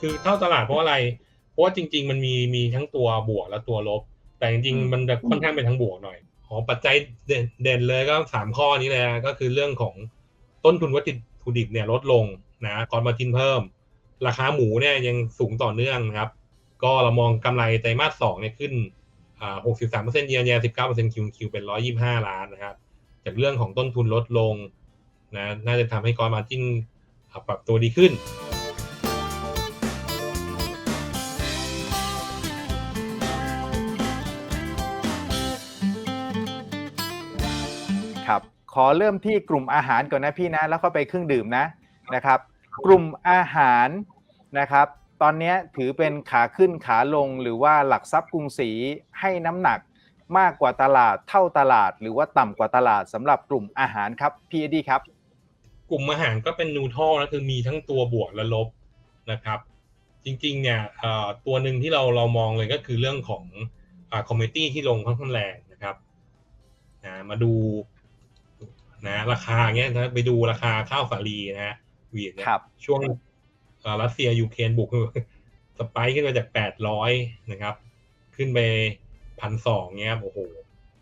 คือเท่าตลาดเพราะอะไร เพราะว่าจริง ๆ มันมีมีทั้งตัวบวกและตัวลบ แต่จริงอืมๆมันจะค่อนข้างเป็นทั้งบวกหน่อยอ๋อปัจจัยเด่นเด่นเลยก็สามข้อนี้เลยนะก็คือเรื่องของต้นทุนวัตถุดิบเนี่ยลดลงนะก่อนมาจินเพิ่ม ราคาหมูเนี่ยยังสูงต่อเนื่องนะครับ ก็เรามองกำไรไตรมาสสองเนี่ยขึ้นอ่า63%เยียร์เยียร์19%คิวคิวเป็น125ล้านนะครับ จากเรื่องของต้นทุนลดลงนะน่าจะทำให้กรมาจิ้นปรับตัวดีขึ้น ครับ ขอเริ่มที่กลุ่มอาหารก่อนนะพี่นะ แล้วก็ไปเครื่องดื่มนะนะครับ กลุ่มอาหารนะครับ ตอนนี้ถือเป็นขาขึ้นขาลงหรือว่าหลักทรัพย์กรุงศรีให้น้ำหนักมากกว่าตลาดเท่าตลาด หรือว่าต่ำกว่าตลาดสำหรับกลุ่มอาหารครับพี่เอดีครับ กลุ่มอาหารก็เป็นนูทัลนะคือมีทั้งตัวบวกและลบนะครับ จริงๆเนี่ยตัวหนึ่งที่เราเรามองเลยก็คือเรื่องของอคอมเมตี้ที่ลงค่อนข้างแรงนะครับนะมาดู นะราคาเงี้ยนะไปดูราคาข้าวสาลีนะฮะวีดเนี่ยครับช่วงเอ่อรัสเซียยูเครนบุกสไปค์ขึ้นมาจากแปดร้อยนะครับ ขึ้นไปพันสองเงี้ยโอ้โห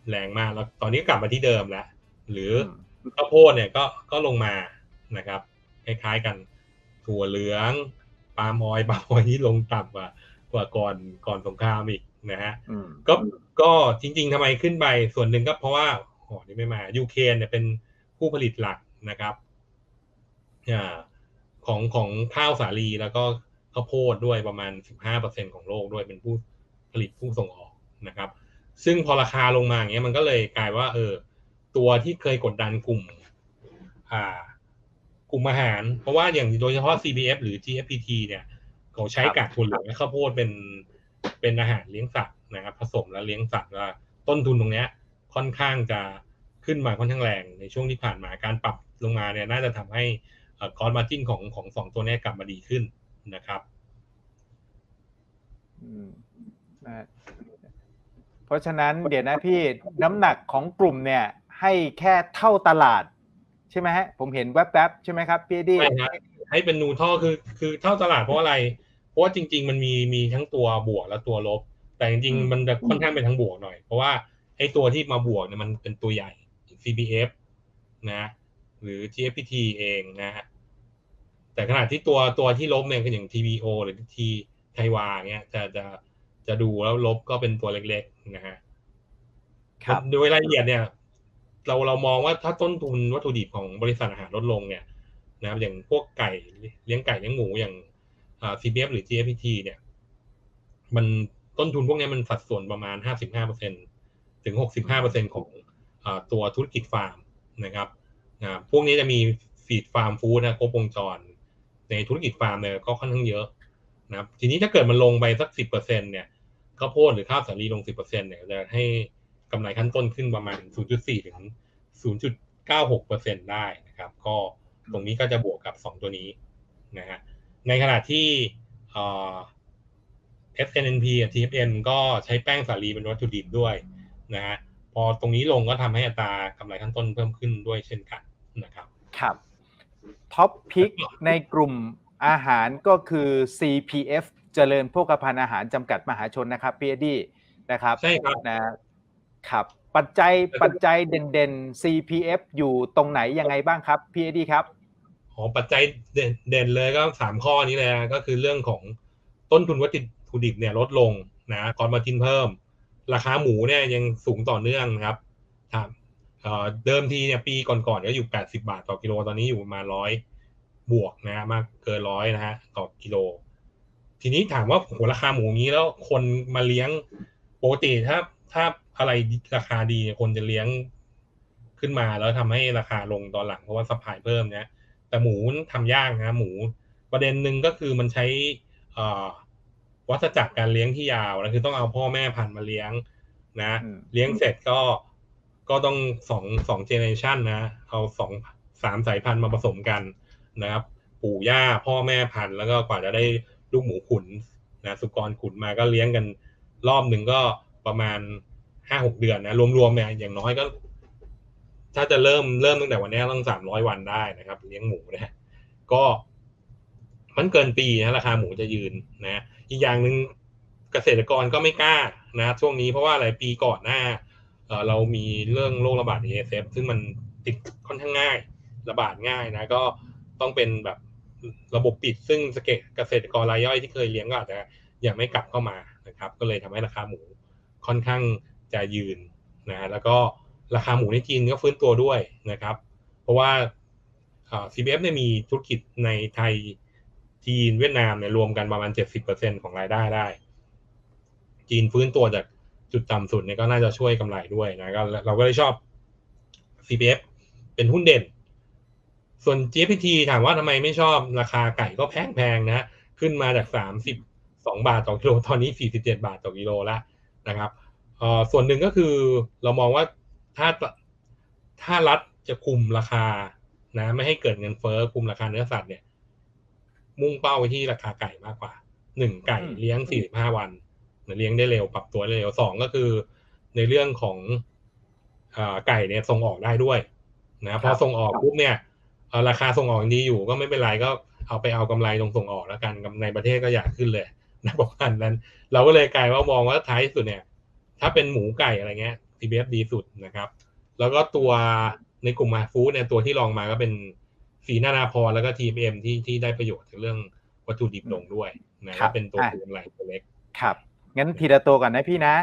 แรงมากแล้วตอนนี้กลับมาที่เดิมแล้ว หรืออข้าวโพดเนี่ยก็ก็ลงมานะครับ คล้ายๆกันถั่วเหลืองปาล์มออยล์ปาล์มออยล์ที่ลงต่ำกว่ากว่าก่อนก่อนสงครามอีกนะฮะอืมก็ก็จริง ๆทำไมขึ้นไปส่วนหนึ่งก็เพราะว่าหอนี่ไม่มายูเครนเนี่ยเป็น ผู้ผลิตหลักนะครับอ่าของของข้าวสาลีแล้วก็ข้าวโพดด้วยประมาณ 15%ของโลกด้วยเป็นผู้ผลิตผู้ส่งออกนะครับ ซึ่งพอราคาลงมาอย่างเงี้ยมันก็เลยกลายว่า เออ ตัวที่เคยกดดันกลุ่ม อ่ากลุ่มอาหาร เพราะว่าอย่างโดยเฉพาะ CPF หรือ GFPT เนี่ยเขาใช้กากถั่วเหลืองและข้าวโพดเป็นเป็นอาหารเลี้ยงสัตว์นะครับ ผสมแล้วเลี้ยงสัตว์ว่าต้นทุนตรงเนี้ยค่อนข้างจะ ขึ้นมาค่อนข้างแรงในช่วงที่ผ่านมาการปรับลงมาเนี่ยน่าจะทำให้คอร์สมาจิ้นของของสองตัวเนี้ยกลับมาดีขึ้นนะครับอืมนะเพราะฉะนั้นเดี๋ยวนะพี่น้ำหนักของกลุ่มเนี่ย ให้แค่เท่าตลาด ใช่ไหมฮะ ผมเห็นแวบๆใช่ไหมครับพี่เอดีใช่ฮะให้เป็นนูทรัลคือคือเท่าตลาดเพราะอะไร เพราะว่าจริง ๆ มันมีมีทั้งตัวบวกและตัวลบ แต่จริงๆมันจะค่อนข้างเป็นทั้งบวกหน่อย เพราะว่าไอ้ตัวที่มาบวกเนี่ยมันเป็นตัวใหญ่ CPF นะหรือ GFPT เองนะฮะแต่ขณะที่ตัวตัวที่ลบเนี่ยก็อย่าง TBO หรือ T ไทวาเนี่ยจะจะจะดูแล้วลบก็เป็นตัวเล็กๆนะฮะครับโดยรายละเอียดเนี่ย เราเรามองว่าถ้าต้นทุนวัตถุดิบของบริษัทอาหารลดลงเนี่ยนะครับอย่างพวกไก่เลี้ยงไก่เลี้ยงหมูอย่างอ่า CPF หรือ GFPT เนี่ย มันต้นทุนพวกเนี้ยมันสัดส่วนประมาณ 55%ถึง 65%ของอา ตัวธุรกิจฟาร์มนะครับพวกนี้จะมีฟีดฟาร์มฟู้ดนะครบวงจร ในธุรกิจฟาร์มเนี่ยก็ค่อนข้างเยอะนะครับทีนี้ถ้าเกิดมันลงไปสัก10%เปอร์เซ็นเนี่ยข้าวโพดหรือข้าวสาลีลง10%เปอร์เซ็นเนี่ยจะให้กำไรขั้นต้นขึ้นประมาณ0.4ถึง0.96%ได้นะครับ ก็ตรงนี้ก็จะบวกกับ2ตัวนี้นะฮะในขณะที่เอ่อ SNNP กับ TFN ก็ใช้แป้งสาลีเป็นวัตถุดิบด้วยนะฮะ พอตรงนี้ลงก็ทำให้อัตรากำไรขั้นต้นเพิ่มขึ้นด้วยเช่นกันนะครับครับท็อปพิกในกลุ่มอาหารก็คือ CPF เจริญโภคภัณฑ์อาหารจำกัดมหาชนนะครับพี่เอดีนะครับใช่ครับนะครับปัจจัยปัจจัยเด่นๆ CPF อยู่ตรงไหนยังไงบ้างครับพี่เอดีครับอ๋อปัจจัยเด่นเด่นเลยก็สามข้อนี้เลยนะก็คือเรื่องของต้นทุนวัตถุดิบเนี่ยลดลงนะก่อนมาจินเพิ่ม ราคาหมูเนี่ยยังสูงต่อเนื่องนะครับครับเอ่อเดิมทีเนี่ยปีก่อนๆก็อยู่ 80 บาทต่อกิโลตอนนี้อยู่ประมาณร้อยบวกนะฮะมากเกินร้อยนะฮะต่อกิโล ทีนี้ถามว่าโหราคาหมูงี้แล้วคนมาเลี้ยงปกติถ้าถ้าอะไรราคาดีคนจะเลี้ยงขึ้นมาแล้วทำให้ราคาลงตอนหลังเพราะว่าสปายเพิ่มเนี่ยแต่หมูทำยากนะหมูประเด็นหนึ่งก็คือมันใช้อ่อ วัฏจักรการเลี้ยงที่ยาวแล้วคือต้องเอาพ่อแม่พันธุ์มาเลี้ยง นะอืมเลี้ยงเสร็จก็ก็ต้องสองสองเจเนอเรชันนะเอาสองสามสายพันธุ์มาผสมกันนะครับ ปู่ย่าพ่อแม่พันธุ์แล้วก็กว่าจะได้ลูกหมูขุนนะสุกรขุนมาก็เลี้ยงกันรอบหนึ่งก็ประมาณห้าหกเดือนนะรวมๆเนี่ยอย่างน้อยก็ ถ้าจะเริ่มเริ่มตั้งแต่วันนี้ต้องสามร้อยวันได้นะครับ เลี้ยงหมูนะก็ มันเกินปีนะราคาหมูจะยืนนะอีกอย่างหนึ่งเกษตรกรก็ไม่กล้านะช่วงนี้เพราะว่าอะไรปีก่อนหน้าเรามีเรื่องโรคระบาด ASF ซึ่งมันติดค่อนข้างง่ายระบาดง่ายนะ ก็ต้องเป็นแบบระบบปิดซึ่งสเกตเกษตรกรรายย่อยที่เคยเลี้ยงก็อาจจะยังไม่กลับเข้ามานะครับ ก็เลยทำให้ราคาหมูค่อนข้างจะยืนนะแล้วก็ราคาหมูในจีนก็ฟื้นตัวด้วยนะครับ เพราะว่าอ่า CBF เนี่ยมีธุรกิจในไทย จีนเวียดนามเนี่ยรวมกันประมาณ 70%ของรายได้ได้ จีนฟื้นตัวจากจุดต่ำสุดเนี่ยก็น่าจะช่วยกำไรด้วยนะก็เราก็เลยชอบ CPF เป็นหุ้นเด่น ส่วน GPT ถามว่าทำไมไม่ชอบราคาไก่ก็แพงๆนะ ขึ้นมาจาก 32 บาทต่อกิโลตอนนี้ 47 บาทต่อกิโลแล้วนะครับอ่อส่วนหนึ่งก็คือเรามองว่าถ้าถ้ารัฐจะคุมราคานะไม่ให้เกิดเงินเฟ้อคุมราคาเนื้อสัตว์เนี่ย มุ่งเป้าไปที่ราคาไก่มากกว่าหนึ่งไก่อืมเลี้ยง45วันเลี้ยงได้เร็วปรับตัวได้เร็วสองก็คือ ในเรื่องของอ่าไก่เนี่ยส่งออกได้ด้วยนะพอส่งออกปุ๊บเนี่ยเอ่อราคาส่งออกยังดีอยู่ก็ไม่เป็นไรก็เอาไปเอากำไรตรงส่งออกแล้วกันกำในประเทศก็อยากขึ้นเลยนะประมาณนั้น เราก็เลยกลายว่ามองว่าท้ายสุดเนี่ย ถ้าเป็นหมูไก่อะไรเงี้ย CBF ดีสุดนะครับ แล้วก็ตัวในกลุ่มมาฟู้ดเนี่ยตัวที่ลองมาก็เป็น สีนานาพรแล้วก็ TMM ที่ที่ได้ประโยชน์จากเรื่องวัตถุดิบลงด้วยนะก็เป็นตัวกลุ่มไหลตัวเล็กครับงั้นทีละตัวก่อนนะพี่นะ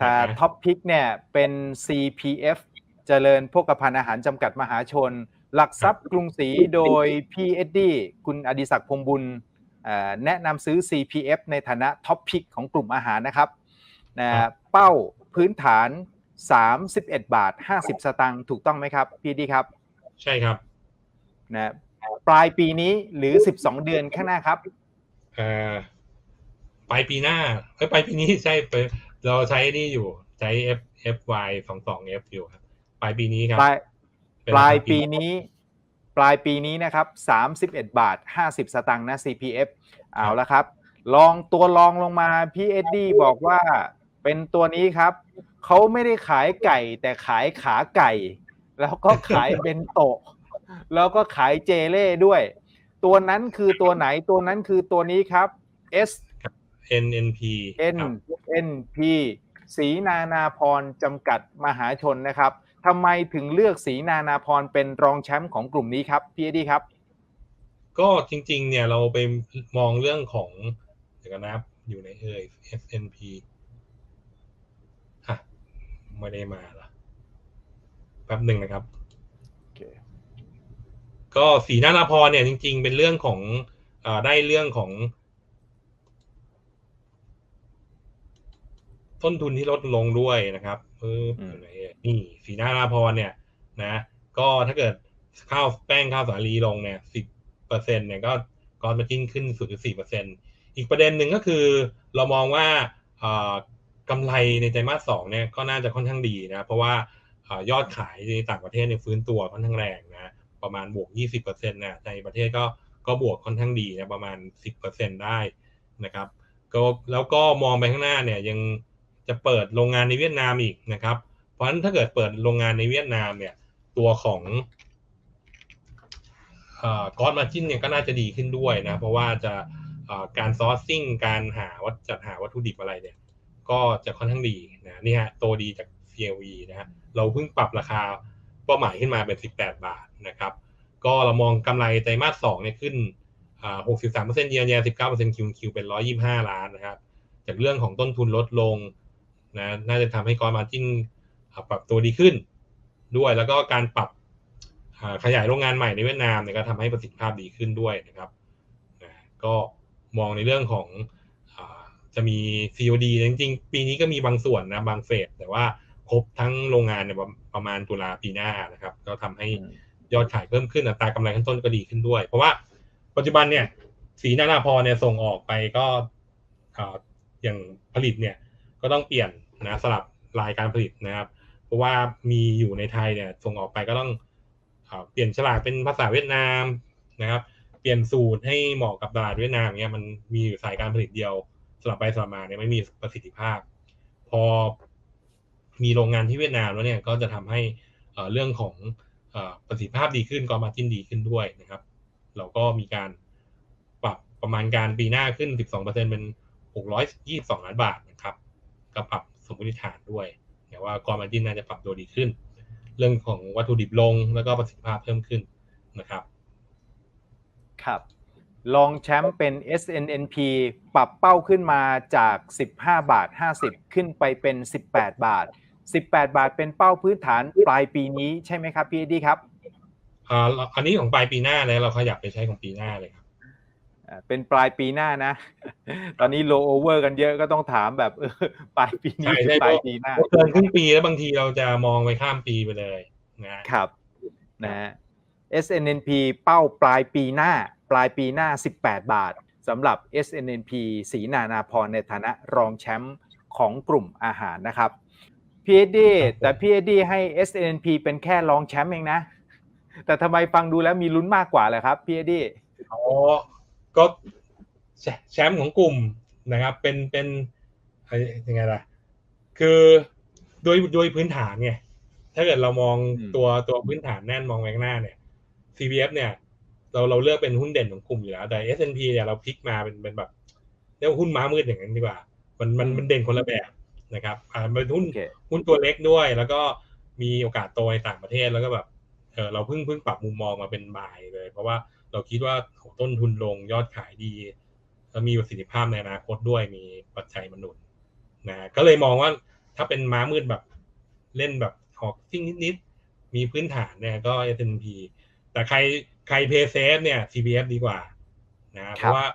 ถ้าอ่าฮะท็อปพิกเนี่ยเป็น CPF เจริญโภคภัณฑ์อาหารจำกัดมหาชน หลักทรัพย์กรุงศรีโดย PSD คุณอดิศักดิ์พงษ์บุญเอ่อแนะนำซื้อ CPF ในฐานะท็อปพิกของกลุ่มอาหารนะครับนะเป้าพื้นฐาน 31 บาท 50 สตางค์ถูกต้องไหมครับ พี่ดีครับ ใช่ครับ นะปลายปีนี้หรือ 12 เดือนข้างหน้าครับเอ่อปลายปีหน้าเอ้ยปลายปีนี้ใช่ไปเราใช้นี่อยู่ใช้ F F Y สองสอง F อยู่ครับปลายปีนี้ครับ ปลายเป็นปลายราคาปีนี้ ปลายปีนี้นะครับ31บาท50สตางค์นะ CPF เอาละครับ ลองตัวลองลงมาพี่เอ็ดดี้บอกว่าเป็นตัวนี้ครับ เขาไม่ได้ขายไก่แต่ขายขาไก่ แล้วก็ขายเบนโตะ แล้วก็ขายเจเล่ด้วย ตัวนั้นคือตัวไหนตัวนั้นคือตัวนี้ครับ S N N P N ครับ N P สีนานาพรจำกัดมหาชนนะครับทำไมถึงเลือกสีนานาพรเป็นรองแชมป์ของกลุ่มนี้ครับพี่เอ็ดดี้ครับ ก็จริงๆ เนี่ยเราไปมองเรื่องของเดี๋ยวกันนะครับอยู่ในเอ่ย S N P อะไม่ได้มาละแป๊บหนึ่งนะครับ ก็สีนานาพรเนี่ยจริง ๆ เป็นเรื่องของเออได้เรื่องของ ต้นทุนที่ลดลงด้วยนะครับเอออืมไหนอะนี่สีนานาพรเนี่ย นะ ก็ถ้าเกิดข้าวแป้งข้าวสาลีลงเนี่ยสิบเปอร์เซ็นเนี่ยก็กอนมาจิ้นขึ้นศูนย์จุดสี่เปอร์เซ็นอีกประเด็นหนึ่งก็คือเรามองว่าเอ่อกำไรในไตรมาสสองเนี่ยก็น่าจะค่อนข้างดีนะ เพราะว่าเอ่อยอดขายในต่างประเทศเนี่ยฟื้นตัวค่อนข้างแรงนะ ประมาณบวก 20%นะในประเทศก็ก็บวกค่อนข้างดีนะประมาณ 10%ได้นะครับก็แล้วก็มองไปข้างหน้าเนี่ยยังจะเปิดโรงงานในเวียดนามอีกนะครับ เพราะฉะนั้นถ้าเกิดเปิดโรงงานในเวียดนามเนี่ยตัวของกอสมาจินเนี่ยก็น่าจะดีขึ้นด้วยนะ เพราะว่าจะเอ่อการซอร์ซิ่งการหาวัตจัดหาวัตถุดิบอะไรเนี่ย ก็จะค่อนข้างดีนะนี่ฮะตัวดีจาก CLE นะฮะเราเพิ่งปรับราคา เป้าหมายขึ้นมาเป็น 18 บาทนะครับ ก็เรามองกำไรไตรมาสสองเนี่ยขึ้น 63%เยียร์เยียร์19% Q Q เป็น 125 ล้านนะครับ จากเรื่องของต้นทุนลดลงนะน่าจะทำให้กรมาจิ้นปรับตัวดีขึ้นด้วย แล้วก็การปรับขยายโรงงานใหม่ในเวียดนามเนี่ยก็ทำให้ประสิทธิภาพดีขึ้นด้วยนะครับนะก็มองในเรื่องของอาจะมี COD จริงๆ ปีนี้ก็มีบางส่วนนะ บางเฟส แต่ว่าครบทั้งโรงงานเนี่ย ประประมาณตุลาปีหน้านะครับ ก็ทำให้ยอดขายเพิ่มขึ้นอัตรากำไรขั้นต้นก็ดีขึ้นด้วย เพราะว่าปัจจุบันเนี่ยสีนานาพรเนี่ยส่งออกไปก็อ่าอย่างผลิตเนี่ยก็ต้องเปลี่ยนนะสลับรายการผลิตนะครับ เพราะว่ามีอยู่ในไทยเนี่ยส่งออกไปก็ต้องอาเปลี่ยนฉลากเป็นภาษาเวียดนามนะครับ เปลี่ยนสูตรให้เหมาะกับตลาดเวียดนามเนี่ยมันมีอยู่สายการผลิตเดียวสลับไปสลับมาเนี่ยไม่มีประสิทธิภาพ พอ มีโรงงานที่เวียดนามแล้วเนี่ยก็จะทำให้เรื่องของอประสิทธิภาพดีขึ้นก็มาจินดีขึ้นด้วยนะครับ เราก็มีการปรับประมาณการปีหน้าขึ้น 12%เป็น 622 ล้านบาทนะครับก็ปรับสมมติฐานด้วยแต่ว่ากรมาจินน่าจะปรับตัวดีขึ้น เรื่องของวัตถุดิบลงแล้วก็ประสิทธิภาพเพิ่มขึ้นนะครับ ครับรองแชมป์เป็น SNNP ปรับเป้าขึ้นมาจาก 15 บาท 50 ขึ้นไปเป็น 18 บาท 18 บาทเป็นเป้าพื้นฐานปลายปีนี้ใช่ไหมครับพี่เอ็ดดี้ครับอ่าอันนี้ของปลายปีหน้าแล้วเราขยับไปใช้ของปีหน้าเลยครับอ่าเป็นปลายปีหน้านะ ตอนนี้โลโอเวอร์กันเยอะก็ต้องถามแบบเออปลายปีนี้ใช่หรือใช่ปลายปีหน้าเกินครึ่งปีแล้วบางทีเราจะมองไปข้ามปีไปเลยนะครับนะฮะ SNNP เป้าปลายปีหน้า ปลายปีหน้า 18 บาทสำหรับ SNNP สีนานาพรในฐานะรองแชมป์ของกลุ่มอาหารนะครับ PhD แต่ PhD ให้ SNNP เป็นแค่รองแชมป์เองนะ แต่ทำไมฟังดูแล้วมีลุ้นมากกว่าเลยครับ PhD อ๋อก็แชแชมป์ของกลุ่มนะครับ เป็นเป็นอะไรยังไงล่ะ คือโดยโดยพื้นฐานไงถ้าเกิดเรามองอืมตัวตัวพื้นฐานแน่นมองแวงหน้าเนี่ย CBF เนี่ย เราเราเลือกเป็นหุ้นเด่นของกลุ่มอยู่แล้วแต่ S&P เนี่ยเราพลิกมาเป็นเป็นแบบเรียกว่าหุ้นม้ามืดอย่างนั้นดีกว่า มันมันมันเด่นคนละแบบ นะครับอ่ามันเป็นหุ้นโอเคหุ้นตัวเล็กด้วย แล้วก็มีโอกาสโตในต่างประเทศแล้วก็แบบเออเราเพิ่งเพิ่งปรับมุมมองมาเป็นบายเลย เพราะว่าเราคิดว่าโหต้นทุนลงยอดขายดีแล้วมีประสิทธิภาพในอนาคตด้วยมีปัจจัยมาหนุนนะก็เลยมองว่าถ้าเป็นม้ามืดแบบเล่นแบบหอกซิ่งนิดๆมีพื้นฐานเนี่ยก็ S&P แต่ใครใครเพย์เซฟเนี่ย CBF ดีกว่านะเพราะว่า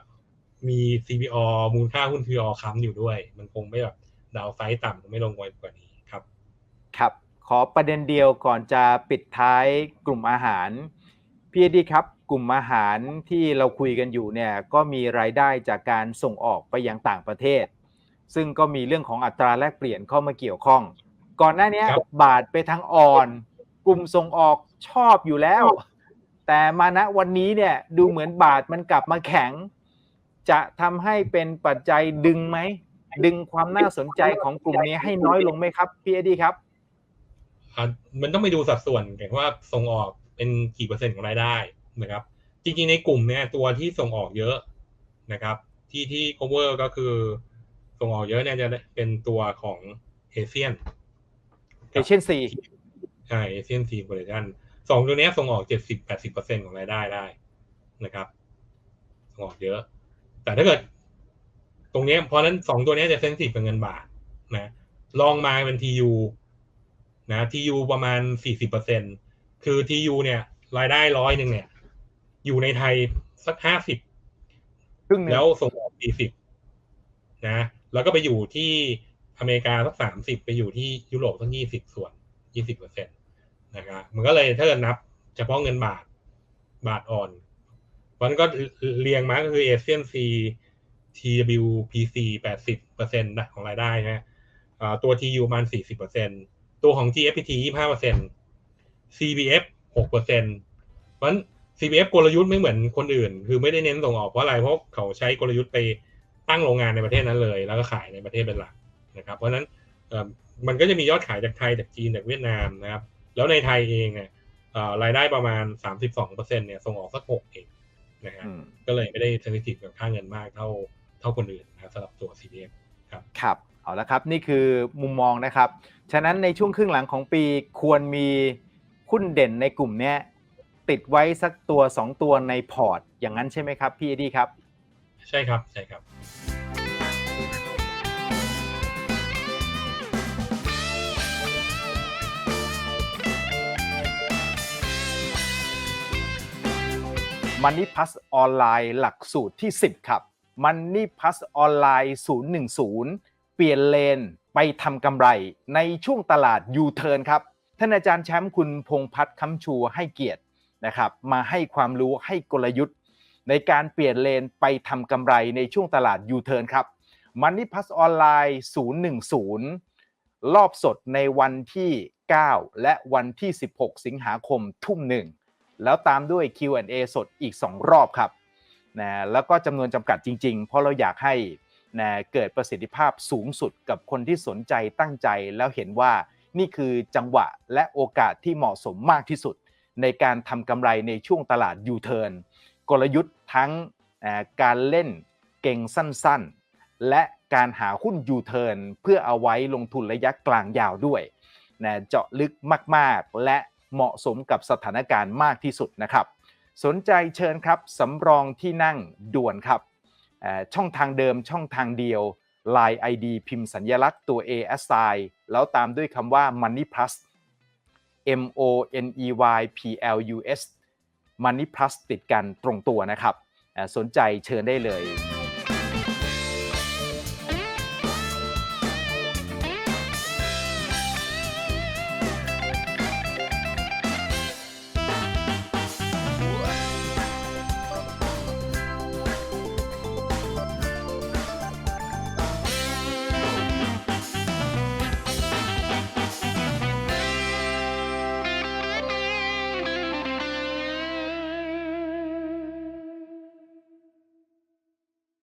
มี CPO มูลค่าหุ้น CPO ค้ำอยู่ด้วย มันคงไม่แบบ ดาวไซต์ต่ำไม่ลงไวกว่านี้ครับ ครับ ขอประเด็นเดียวก่อนจะปิดท้ายกลุ่มอาหารพี่เอ็ดดี้ครับ กลุ่มอาหารที่เราคุยกันอยู่เนี่ยก็มีรายได้จากการส่งออกไปยังต่างประเทศ ซึ่งก็มีเรื่องของอัตราแลกเปลี่ยนเข้ามาเกี่ยวข้อง ก่อนหน้านี้ครับบาทไปทางอ่อน กลุ่มส่งออกชอบอยู่แล้ว แต่มาณวันนี้เนี่ยดูเหมือนบาทมันกลับมาแข็ง จะทำให้เป็นปัจจัยดึงไหม ดึงความน่าสนใจของกลุ่มนี้ให้น้อยลงไหมครับพี่เอ็ดดี้ครับอ่ามันต้องไปดูสัดส่วนกันว่าส่งออกเป็นกี่เปอร์เซ็นต์ของรายได้นะครับ จริงๆในกลุ่มเนี่ยตัวที่ส่งออกเยอะนะครับ ที่ที่ cover ก็คือส่งออกเยอะเนี่ยจะเป็นตัวของเอเชียนเอเชียนซีใช่เอเชียนซีโปรดักชันสองตัวเนี้ยส่งออกเจ็ดสิบแปดสิบเปอร์เซ็นของรายได้ได้นะครับ ส่งออกเยอะ แต่ถ้าเกิด ตรงเนี้ยเพราะฉะนั้นสองตัวเนี้ยจะเซนซิทีฟกับเงินบาทนะลองมาเป็น TU นะ TU ประมาณสี่สิบเปอร์เซ็นคือ TU เนี่ย รายได้ร้อยหนึ่งเนี่ย อยู่ในไทยสักห้าสิบครึ่งหนึ่งแล้วส่งออกสี่สิบนะ แล้วก็ไปอยู่ที่อเมริกาสักสามสิบไปอยู่ที่ยุโรปสักยี่สิบส่วนยี่สิบเปอร์เซ็นตนะครับมันก็เลยถ้าเกิดนับเฉพาะเงินบาทบาทอ่อนมันก็เรียงมาก็คือเอเชียนซี TWPC แปดสิบเปอร์เซ็นต์ของรายได้นะอ่าตัว TU ประมันสี่สิบเปอร์เซ็นตัวของ GFPT ยี่ห้าเปอร์เซ็น CBF หกเปอร์เซ็นเพราะฉะนั้น CBF กลยุทธ์ไม่เหมือนคนอื่น คือไม่ได้เน้นส่งออกเพราะอะไรเพราะเขาใช้กลยุทธ์ไปตั้งโรงงานในประเทศนั้นเลย แล้วก็ขายในประเทศเป็นหลักนะครับ เพราะฉะนั้นเอ่อมันก็จะมียอดขายจากไทยจากจีนจากเวียดนามนะครับ แล้วในไทยเองเนี่ยเอ่อรายได้ประมาณ 32เปอร์เซ็นเนี่ยส่งออกสักหกเองนะฮะอืมก็เลยไม่ได้เซนซิทีฟกับค่าเงินมากเท่า เท่าคนอื่นนะครับสำหรับตัว CDF ครับเอาละครับนี่คือมุมมองนะครับ ฉะนั้นในช่วงครึ่งหลังของปีควรมีหุ้นเด่นในกลุ่มเนี้ยติดไว้สักตัว 2 ตัวในพอร์ต อย่างนั้นใช่ไหมครับพี่เอดี้ครับ ใช่ครับใช่ครับ Money Plus ออนไลน์หลักสูตรที่ 10 ครับ Money Plus ออนไลน์010 เปลี่ยนเลนไปทำกำไรในช่วงตลาด U-turn ครับท่านอาจารย์แชมป์คุณพงพัฒน์คำชูให้เกียรตินะครับมาให้ความรู้ให้กลยุทธ์ ในการเปลี่ยนเลนไปทำกำไรในช่วงตลาด U-turn ครับ Money Plus ออนไลน์010 รอบสดในวันที่ 9 และวันที่ 16 สิงหาคมทุ่มหนึ่งแล้วตามด้วย Q&A สดอีก 2 รอบครับ นะแล้วก็จำนวนจำกัดจริง ๆ เพราะเราอยากให้นะเกิดประสิทธิภาพสูงสุดกับคนที่สนใจตั้งใจแล้วเห็นว่านี่คือจังหวะและโอกาสที่เหมาะสมมากที่สุด ในการทำกำไรในช่วงตลาด U-turn กลยุทธ์ทั้งการเล่นเก่งสั้นๆ และการหาหุ้นยูเทิร์นเพื่อเอาไว้ลงทุนระยะกลางยาวด้วยนะเจาะลึกมากๆ และเหมาะสมกับสถานการณ์มากที่สุดนะครับ สนใจเชิญครับสำรองที่นั่งด่วนครับ ช่องทางเดิมช่องทางเดียว Line ID พิมพ์สัญลักษณ์ตัว A S I แล้วตามด้วยคำว่า Money Plus M O N E Y P L U S Money Plus ติดกันตรงตัวนะครับ สนใจเชิญได้เลย